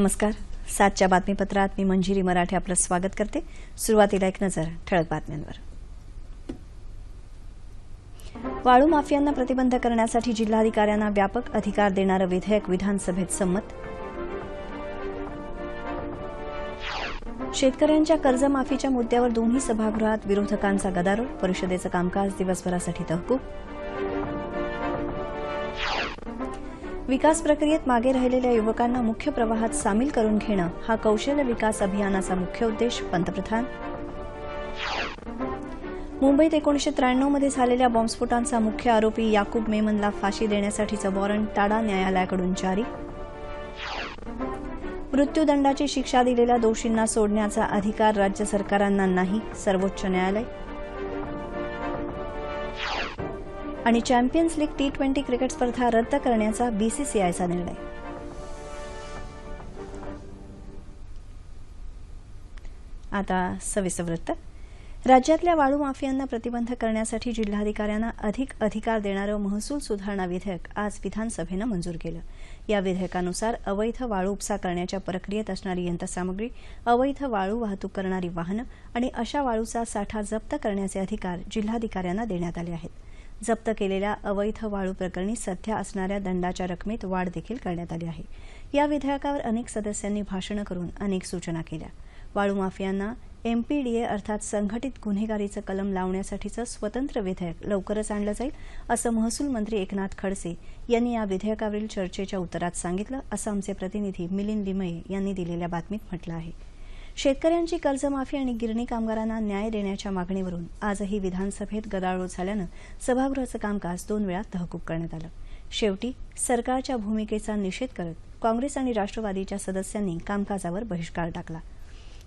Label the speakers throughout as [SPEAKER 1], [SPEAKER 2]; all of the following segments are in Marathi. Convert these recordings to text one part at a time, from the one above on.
[SPEAKER 1] नमस्कार सातच्या बातमीपत्रात मी मंजिरी मराठे आपलं स्वागत करते सुरुवातीला एक नजर ठळक बातम्यांवर वाळू माफियांना प्रतिबंध करण्यासाठी जिल्हाधिकाऱ्यांना व्यापक अधिकार देणारं विधेयक विधानसभेत संमत शेतकऱ्यांच्या कर्जमाफीच्या मुद्द्यावर दोन्ही सभागृहात विरोधकांचा गदारोळ परिषदेचं कामकाज दिवसभरासाठी तहकूब विकास प्रक्रियेत मागे राहिलेल्या युवकांना मुख्य प्रवाहात सामील करून घेणं हा कौशल्य विकास अभियानाचा मुख्य उद्देश पंतप्रधान मुंबईत एकोणीशे त्र्याण्णवमध्ये झालेल्या बॉम्बस्फोटांचा मुख्य आरोपी याकूब मेमनला फाशी देण्यासाठीचं वॉरंट टाडा न्यायालयाकडून जारी मृत्यूदंडाची शिक्षा दिलेल्या दोषींना सोडण्याचा अधिकार राज्य सरकारांना नाही सर्वोच्च न्यायालय आणि champions league T twenty cricket स्पर्धा रद्द करण्याचा बीसीसीआयचा निर्णय आता सविस्तर वृत्त राज्यातल्या वाळू माफियांना प्रतिबंध करण्यासाठी जिल्हाधिकाऱ्यांना अधिक अधिकार देणारं महसूल सुधारणा विधेयक आज विधानसभेनं मंजूर केलं या विधेयकानुसार अवैध वाळू उपसा करण्याच्या प्रक्रियेत असणारी यंत्रसामग्री अवैध वाळू वाहतूक करणारी वाहनं आणि अशा वाळूचा साठा जप्त करण्याचे अधिकार जिल्हाधिकाऱ्यांना देण्यात आले आहेत जप्त केलेल्या अवैध वाळू प्रकरणी सध्या असणाऱ्या दंडाच्या रकमेत वाढ देखील करण्यात आली आहे या विधेयकावर अनेक सदस्यांनी भाषणं करून अनेक सूचना केल्या वाळू माफियांना एमपीडीए अर्थात संघटित गुन्हेगारीचं कलम लावण्यासाठीचं स्वतंत्र विधेयक लवकरच आणलं जाईल असं महसूल मंत्री एकनाथ खडसे यांनी या विधेयकावरील चर्चेच्या उत्तरात सांगितलं असं आमचे प्रतिनिधी मिलिंद लिमये यांनी दिलेल्या बातमीत म्हटलं आहे शेतकऱ्यांची कर्जमाफी आणि गिरणी कामगारांना न्याय देण्याच्या मागणीवरून आजही विधानसभेत गदारोळ झाल्यानं सभागृहाचं कामकाज दोन वेळा तहकूब करण्यात आलं शेवटी सरकारच्या भूमिकेचा निषेध करत काँग्रेस आणि राष्ट्रवादीच्या सदस्यांनी कामकाजावर बहिष्कार टाकला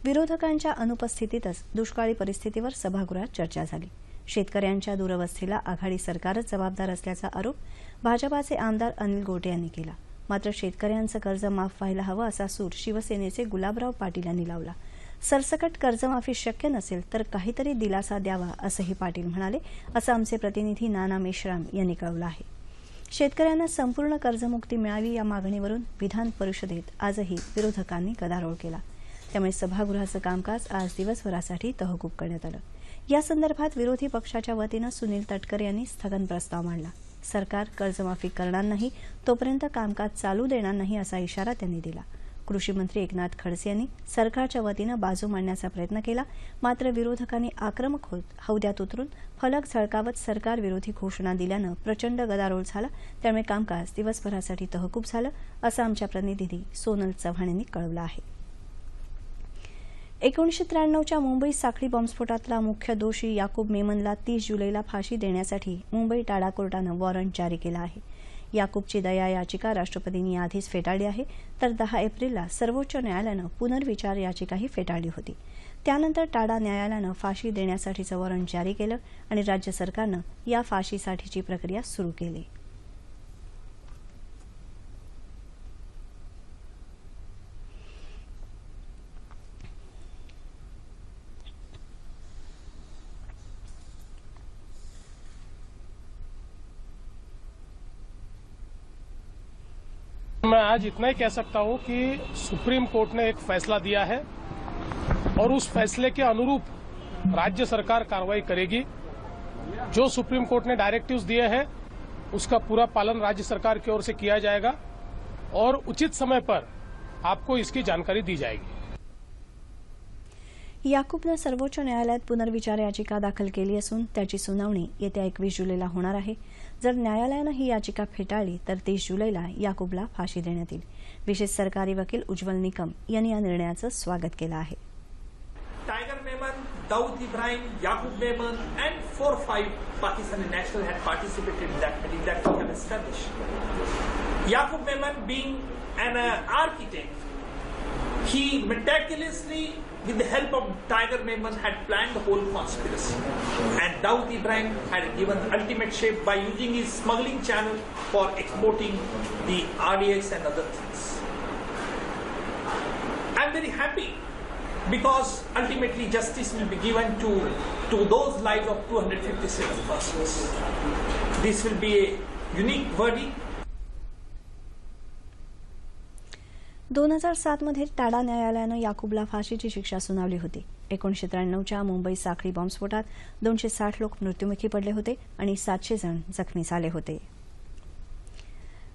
[SPEAKER 1] विरोधकांच्या अनुपस्थितीतच दुष्काळी परिस्थितीवर सभागृहात चर्चा झाली शेतकऱ्यांच्या दुरवस्थेला आघाडी सरकारच जबाबदार असल्याचा आरोप भाजपाचे आमदार अनिल गोटे यांनी केला मात्र शेतकऱ्यांचं कर्ज माफ व्हायला हवं असा सूर शिवसेनेचे गुलाबराव पाटील यांनी लावला सरसकट कर्जमाफी शक्य नसेल तर काहीतरी दिलासा द्यावा असंही पाटील म्हणाले असं आमचे प्रतिनिधी नाना मेश्राम यांनी कळवलं आहे शेतकऱ्यांना संपूर्ण कर्जमुक्ती मिळावी या मागणीवरून विधान परिषदेत आजही विरोधकांनी गदारोळ केला त्यामुळे सभागृहाचं कामकाज आज दिवसभरासाठी तहकूब करण्यात आलं या संदर्भात विरोधी पक्षाच्या वतीनं सुनील तटकर यांनी स्थगन प्रस्ताव मांडला सरकार कर्जमाफी करणार नाही तोपर्यंत कामकाज चालू देणार नाही असा इशारा त्यांनी दिला कृषी मंत्री एकनाथ खडसे यांनी सरकारच्या वतीनं बाजू मांडण्याचा प्रयत्न केला मात्र विरोधकांनी आक्रमक होत हौद्यात उतरून फलक झळकावत सरकारविरोधी घोषणा दिल्यानं प्रचंड गदारोळ झाला त्यामुळे कामकाज दिवसभरासाठी तहकूब झालं असं आमच्या प्रतिनिधी सोनल चव्हाण यांनी कळवलं आहे एकोणीसशे त्र्याण्णवच्या मुंबई साखळी बॉम्बस्फोटातला मुख्य दोषी याकूब मेमनला तीस जुलैला फाशी देण्यासाठी मुंबई टाडा कोर्टानं वॉरंट जारी केला आहे याकूबची दया याचिका राष्ट्रपतींनी आधीच फेटाळली आहे तर दहा एप्रिलला सर्वोच्च न्यायालयानं पुनर्विचार याचिकाही फेटाळली होती त्यानंतर टाडा न्यायालयानं फाशी देण्यासाठीचं वॉरंट जारी केलं आणि राज्य सरकारनं या फाशीसाठीची प्रक्रिया सुरू केली मैं आज इतना ही कह सकता हूं कि सुप्रीम कोर्ट ने एक फैसला दिया है और उस फैसले के अनुरूप राज्य सरकार कार्रवाई करेगी जो सुप्रीम कोर्ट ने डायरेक्टिव्स दिए हैं उसका पूरा पालन राज्य सरकार की ओर से किया जाएगा और उचित समय पर आपको इसकी जानकारी दी जाएगी याकूबनं सर्वोच्च न्यायालयात पुनर्विचार याचिका दाखल केली असून त्याची सुनावणी येत्या एकवीस जुलैला होणार आहे जर न्यायालयानं ही याचिका फेटाळली तर तीस जुलैला याकूबला फाशी देण्यात येईल विशेष सरकारी वकील उज्ज्वल निकम यांनी या निर्णयाचं स्वागत केलं आहे Tiger Memon Dawood Ibrahim Yakub Memon and four five Pakistani national had participated Yakub Memon being and architect He meticulously, with the help of Tiger Memon, had planned the whole conspiracy. And Dawood Ibrahim had given ultimate shape by using his smuggling channel for exporting the RDX and other things. I'm very happy because ultimately justice will be given to, to those lives of 256 persons. This will be a unique verdict दोन हजार सातमध्ये टाडा न्यायालयानं याकूबला फाशीची शिक्षा सुनावली होती एकोणीशे त्र्याण्णवच्या मुंबई साखळी बॉम्बस्फोटात दोनशे साठ लोक मृत्यूमुखी पडले होते आणि सातशे जण जखमी झाले होते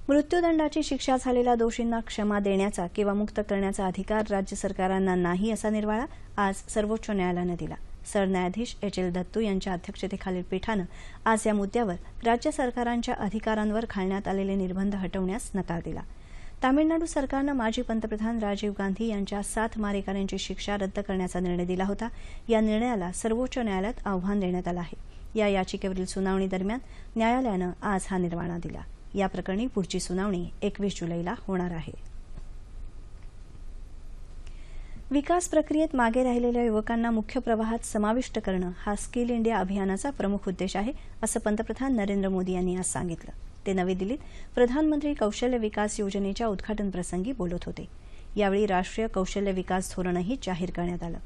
[SPEAKER 1] मृत्यूदंडाची शिक्षा झालेल्या दोषींना क्षमा देण्याचा किंवा मुक्त करण्याचा अधिकार राज्य सरकारांना नाही असा निर्वाळा आज सर्वोच्च न्यायालयानं दिला सरन्यायाधीश एच एल दत्तू यांच्या अध्यक्षतेखालील पीठानं आज या मुद्द्यावर राज्य सरकारांच्या अधिकारांवर घालण्यात आलेले निर्बंध हटवण्यास नकार दिला तामिळनाडू सरकारनं माजी पंतप्रधान राजीव गांधी यांच्या सात मारेकऱ्यांची शिक्षा रद्द करण्याचा निर्णय दिला होता या निर्णयाला सर्वोच्च न्यायालयात आव्हान देण्यात आलं आहे या याचिकेवरील सुनावणी दरम्यान न्यायालयानं आज हा निर्वाणा दिला या प्रकरणी पुढची सुनावणी एकवीस जुलैला होणार आहे विकास प्रक्रियेत मागे राहिलेल्या युवकांना मुख्य प्रवाहात समाविष्ट करणं हा स्किल इंडिया अभियानाचा प्रमुख उद्देश आहे असं पंतप्रधान नरेंद्र मोदी यांनी आज सांगितलं ते नवी दिल्लीत प्रधानमंत्री कौशल्य विकास योजनेच्या उद्घाटनप्रसंगी बोलत होते यावेळी राष्ट्रीय कौशल्य विकास धोरणही जाहीर करण्यात आलं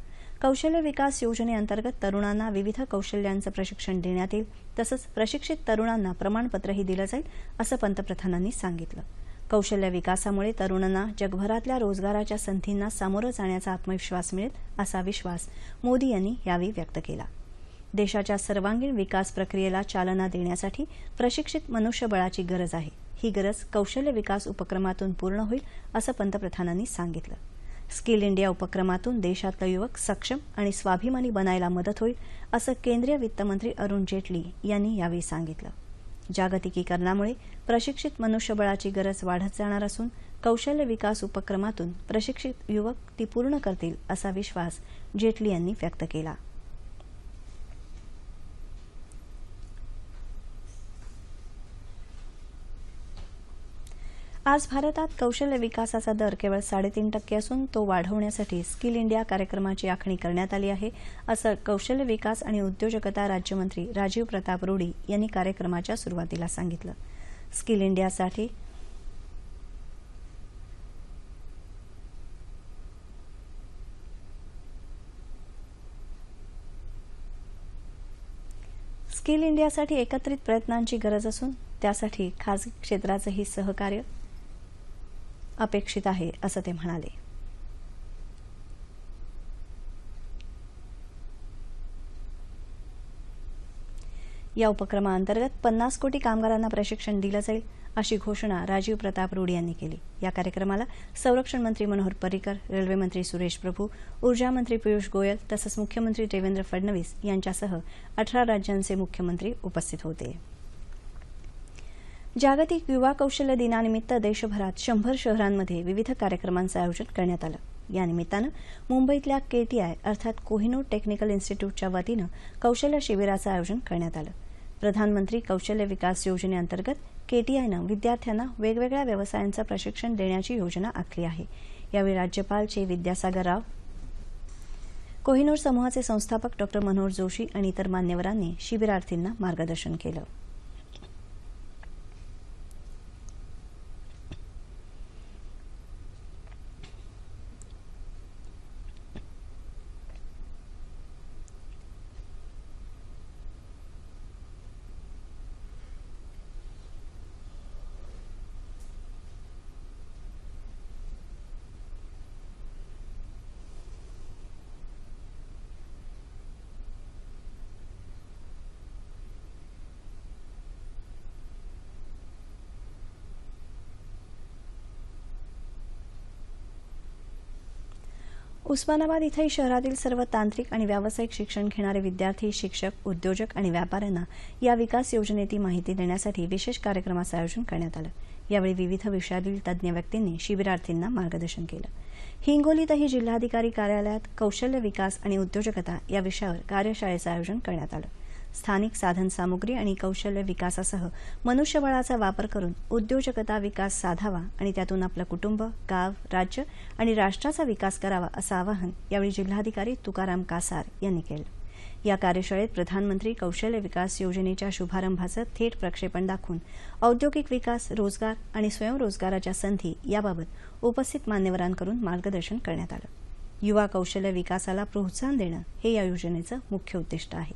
[SPEAKER 1] कौशल्य विकास योजनेअंतर्गत तरुणांना विविध कौशल्यांचं प्रशिक्षण देण्यात येईल तसंच प्रशिक्षित तरुणांना प्रमाणपत्रही दिलं जाईल असं पंतप्रधानांनी सांगितलं कौशल्य विकासामुळे तरुणांना जगभरातल्या रोजगाराच्या संधींना सामोरं जाण्याचा आत्मविश्वास मिळेल असा विश्वास मोदी यांनी यावेळी व्यक्त केला देशाच्या सर्वांगीण विकास प्रक्रियेला चालना देण्यासाठी प्रशिक्षित मनुष्यबळाची गरज आहे ही गरज कौशल्य विकास उपक्रमातून पूर्ण होईल असं पंतप्रधानांनी सांगितलं स्किल इंडिया उपक्रमातून देशातलं युवक सक्षम आणि स्वाभिमानी बनायला मदत होईल असं केंद्रीय वित्तमंत्री अरुण जेटली यांनी यावेळी सांगितलं जागतिकीकरणामुळे प्रशिक्षित मनुष्यबळाची गरज वाढत जाणार असून कौशल्य विकास उपक्रमातून प्रशिक्षित युवक ती पूर्ण करतील असा विश्वास जेटली यांनी व्यक्त केला आज भारतात कौशल्य विकासाचा दर केवळ साडेतीन टक्के असून तो वाढवण्यासाठी स्किल इंडिया कार्यक्रमाची आखणी करण्यात आली आहे असं कौशल्य विकास आणि उद्योजकता राज्यमंत्री राजीव प्रताप रुडी यांनी कार्यक्रमाच्या सुरुवातीला सांगितलं स्किल इंडियासाठी स्किल इंडियासाठी एकत्रित प्रयत्नांची गरज असून त्यासाठी खासगी क्षेत्राचंही सहकार्य अपेक्षित आहे असं ते म्हणाले या उपक्रमाअंतर्गत पन्नास कोटी कामगारांना प्रशिक्षण दिलं जाईल अशी घोषणा राजीव प्रताप रुडी यांनी केली या कार्यक्रमाला संरक्षण मंत्री मनोहर परिकर रेल्वे मंत्री सुरेश प्रभू ऊर्जा मंत्री पियुष गोयल तसंच मुख्यमंत्री देवेंद्र फडणवीस यांच्यासह अठरा राज्यांचे मुख्यमंत्री उपस्थित होते जागतिक युवा कौशल्य दिनानिमित्त देशभरात शंभर शहरांमध्ये विविध कार्यक्रमांचं आयोजन करण्यात आलं यानिमित्तानं मुंबईतल्या केटीआय अर्थात कोहिनूर टेक्निकल इन्स्टिट्यूटच्या वतीनं कौशल्य शिबिराचं आयोजन करण्यात आलं प्रधानमंत्री कौशल्य विकास योजनेअंतर्गत केटीआयनं विद्यार्थ्यांना वेगवेगळ्या व्यवसायांचं प्रशिक्षण देण्याची योजना आखली आहे यावेळी राज्यपाल चे विद्यासागर राव कोहिनूर समूहाचे संस्थापक डॉ मनोहर जोशी आणि इतर मान्यवरांनी शिबिरार्थींना मार्गदर्शन केलं उस्मानाबाद इथंही शहरातील सर्व तांत्रिक आणि व्यावसायिक शिक्षण घेणारे विद्यार्थी शिक्षक उद्योजक आणि व्यापाऱ्यांना या विकास योजनेची माहिती देण्यासाठी विशेष कार्यक्रमाचं आयोजन करण्यात आलं यावेळी विविध विषयातील तज्ज्ञ व्यक्तींनी शिबिरार्थींना मार्गदर्शन केलं हिंगोलीतही जिल्हाधिकारी कार्यालयात कौशल्य विकास आणि उद्योजकता या विषयावर कार्यशाळेचं आयोजन करण्यात आलं स्थानिक साधनसामुग्री आणि कौशल्य विकासासह मनुष्यबळाचा वापर करून उद्योजकता विकास साधावा आणि त्यातून आपलं कुटुंब गाव राज्य आणि राष्ट्राचा विकास करावा असं आवाहन यावेळी जिल्हाधिकारी तुकाराम कासार यांनी केलं या कार्यशाळेत प्रधानमंत्री कौशल्य विकास योजनेच्या शुभारंभाचं थेट प्रक्षेपण दाखवून औद्योगिक विकास रोजगार आणि स्वयंरोजगाराच्या संधी याबाबत उपस्थित मान्यवरांकडून मार्गदर्शन करण्यात आलं युवा कौशल्य विकासाला प्रोत्साहन देणं हे या योजनेचं मुख्य उद्दिष्ट आहे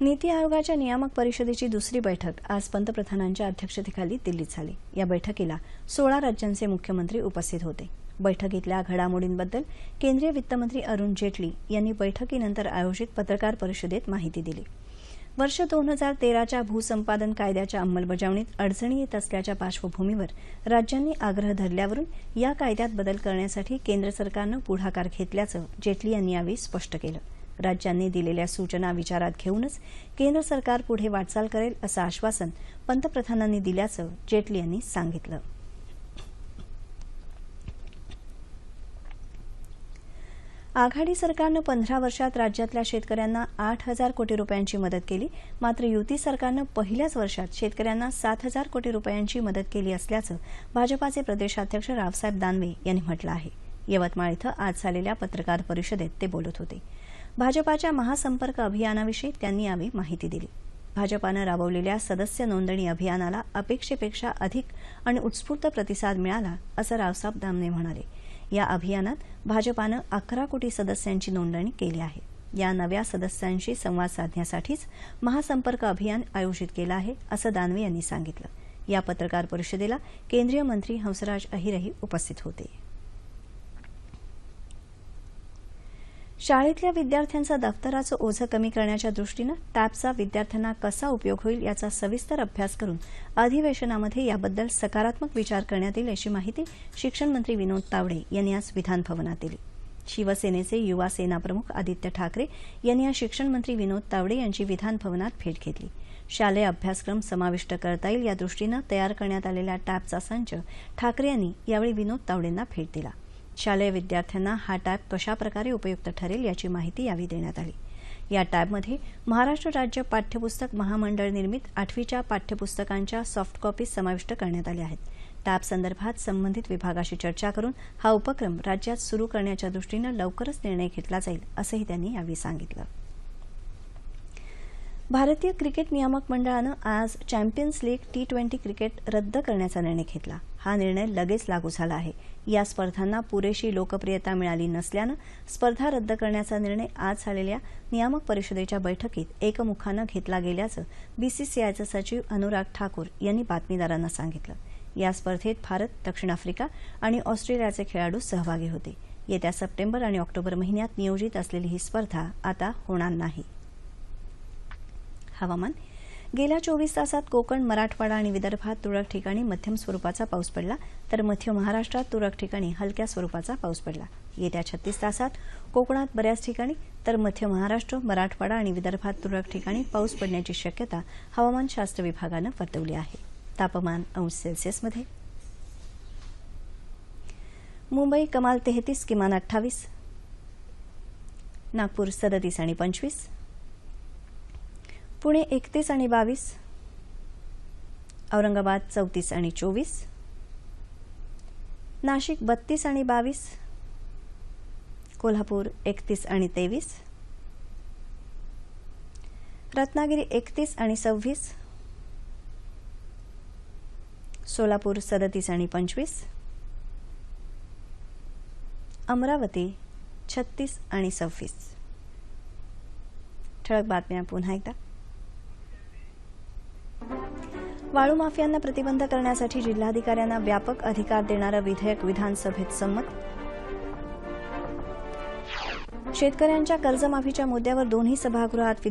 [SPEAKER 1] नीती आयोगाच्या नियामक परिषदेची दुसरी बैठक आज पंतप्रधानांच्या अध्यक्षतेखाली दिल्लीत झाली या बैठकीला सोळा राज्यांचे मुख्यमंत्री उपस्थित होते बैठकीतल्या घडामोडींबद्दल केंद्रीय वित्तमंत्री अरुण जेटली यांनी बैठकीनंतर आयोजित पत्रकार परिषदेत माहिती दिली वर्ष दोन हजार तेराच्या भूसंपादन कायद्याच्या अंमलबजावणीत अडचणी येत असल्याच्या पार्श्वभूमीवर राज्यांनी आग्रह धरल्यावरून या कायद्यात बदल करण्यासाठी केंद्र सरकारनं पुढाकार घेतल्याचं जेटली यांनी यावेळी स्पष्ट केलं राज्यांनी दिलेल्या सूचना विचारात घेऊनच केंद्र सरकार पुढे वाटचाल करेल असं आश्वासन पंतप्रधानांनी दिल्याचं जेटली यांनी सांगितलं आघाडी सरकारनं पंधरा वर्षात राज्यातल्या शेतकऱ्यांना आठ हजार कोटी रुपयांची मदत केली मात्र युती सरकारनं पहिल्याच वर्षात शेतकऱ्यांना सात हजार कोटी रुपयांची मदत केली असल्याचं भाजपाचे प्रदेशाध्यक्ष रावसाहेब दानवे यांनी म्हटलं आहे यवतमाळ इथं आज झालेल्या पत्रकार परिषदेत ते बोलत होते भाजपाच्या महासंपर्क अभियानाविषयी त्यांनी यावेळी माहिती दिली भाजपानं राबवलेल्या सदस्य नोंदणी अभियानाला अपेक्षेपेक्षा अधिक आणि उत्स्फूर्त प्रतिसाद मिळाला असं रावसाहेब दामने म्हणाले या अभियानात भाजपानं अकरा कोटी सदस्यांची नोंदणी केली आहे या नव्या सदस्यांशी संवाद साधण्यासाठीच महासंपर्क अभियान आयोजित केलं आहे असं दानवे यांनी सांगितलं या पत्रकार परिषदेला केंद्रीय मंत्री हंसराज अहिरही उपस्थित होते शाळेतल्या विद्यार्थ्यांचा दफ्तराचं ओझं कमी करण्याच्या दृष्टीनं टॅबचा विद्यार्थ्यांना कसा उपयोग होईल याचा सविस्तर अभ्यास करून अधिवेशनामध्ये याबद्दल सकारात्मक विचार करण्यात येईल अशी माहिती शिक्षणमंत्री विनोद तावडे यांनी आज विधानभवनात दिली शिवसेनेचे युवा प्रमुख आदित्य ठाकरे यांनी आज शिक्षणमंत्री विनोद तावडे यांची विधानभवनात भेट घेतली शालेय अभ्यासक्रम समाविष्ट करता येईल या दृष्टीनं तयार करण्यात आलेल्या टॅबचा संच ठाकरे यांनी यावेळी विनोद तावडेंना भेट दिला शालेय विद्यार्थ्यांना हा टॅब कशाप्रकारे उपयुक्त ठरेल याची माहिती यावेळी देण्यात आली या टॅबमध्ये महाराष्ट्र राज्य पाठ्यपुस्तक महामंडळ निर्मित आठवीच्या पाठ्यपुस्तकांच्या सॉफ्ट कॉपीज समाविष्ट करण्यात आल्या आहेत टॅब संदर्भात संबंधित विभागाशी चर्चा करून हा उपक्रम राज्यात सुरू करण्याच्या दृष्टीनं लवकरच निर्णय घेतला जाईल असंही त्यांनी यावेळी सांगितलं भारतीय क्रिकेट नियामक मंडळानं आज champions league T twenty cricket रद्द करण्याचा निर्णय घेतला हा निर्णय लगेच लागू झाला आहे या स्पर्धांना पुरेशी लोकप्रियता मिळाली नसल्यानं स्पर्धा रद्द करण्याचा निर्णय आज झालेल्या नियामक परिषदेच्या बैठकीत एकमुखानं घेतला गेल्याचं बीसीसीआयचे सचिव अनुराग ठाकूर यांनी बातमीदारांना सांगितलं या स्पर्धेत भारत दक्षिण आफ्रिका आणि ऑस्ट्रेलियाचे खेळाडू सहभागी होते येत्या सप्टेंबर आणि ऑक्टोबर महिन्यात नियोजित असलेली ही स्पर्धा आता होणार नाही हवामान गेल्या चोवीस तासात कोकण मराठवाडा आणि विदर्भात तुरळक ठिकाणी मध्यम स्वरूपाचा पाऊस पडला तर मध्य महाराष्ट्रात तुरळक ठिकाणी हलक्या स्वरूपाचा पाऊस पडला येत्या छत्तीस तासात कोकणात बऱ्याच ठिकाणी तर मध्य महाराष्ट्र मराठवाडा आणि विदर्भात तुरळक ठिकाणी पाऊस पडण्याची शक्यता हवामानशास्त्र विभागानं वर्तवली आहे तापमान अंश सेल्सिअसमध्ये मुंबई कमाल तेहतीस किमान अठ्ठावीस नागपूर सदतीस आणि पंचवीस पुणे एकतीस आणि बावीस औरंगाबाद चौतीस आणि चोवीस नाशिक बत्तीस आणि बावीस कोल्हापूर एकतीस आणि तेवीस रत्नागिरी एकतीस आणि सव्वीस सोलापूर सदतीस आणि पंचवीस अमरावती छत्तीस आणि सव्वीस ठळक बातम्या पुन्हा एकदा वाळू माफियांना प्रतिबंध करण्यासाठी जिल्हाधिकाऱ्यांना व्यापक अधिकार देणारं विधेयक विधानसभेत संमत शेतकऱ्यांच्या कर्जमाफीच्या मुद्द्यावर दोन्ही सभागृहात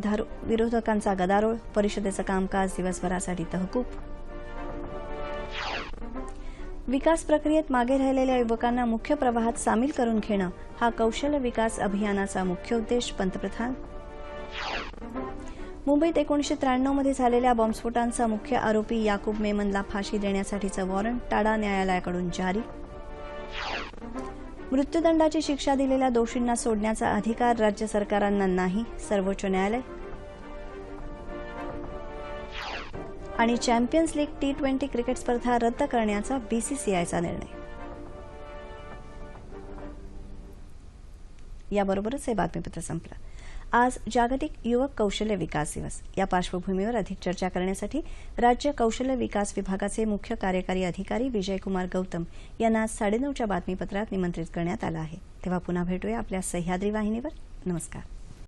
[SPEAKER 1] विरोधकांचा गदारोळ परिषदेचं कामकाज दिवसभरासाठी तहकूब विकास प्रक्रियेत मागे राहिलेल्या युवकांना मुख्य प्रवाहात सामील करून घेणं हा कौशल्य विकास अभियानाचा मुख्य उद्देश पंतप्रधान मुंबईत एकोणीसशे त्र्याण्णवमध्ये झालेल्या बॉम्बस्फोटांचा मुख्य आरोपी याकूब मेमनला फाशी देण्यासाठीचं वॉरंट टाडा न्यायालयाकडून जारी मृत्यूदंडाची शिक्षा दिलेल्या दोषींना सोडण्याचा अधिकार राज्य सरकारांना नाही सर्वोच्च न्यायालय आणि champions league T twenty cricket स्पर्धा रद्द करण्याचा बीसीसीआयचा निर्णय याबरोबरच हे बातमीपत्र संपलं आज जागतिक युवक कौशल्य विकास दिवस या पार्श्वभूमीवर अधिक चर्चा करण्यासाठी राज्य कौशल्य विकास विभागाचे मुख्य कार्यकारी अधिकारी विजयकुमार गौतम यांना आज साडेनऊच्या बातमीपत्रात निमंत्रित करण्यात आलं आहे तेव्हा पुन्हा भेटूया आपल्या सह्याद्री वाहिनीवर नमस्कार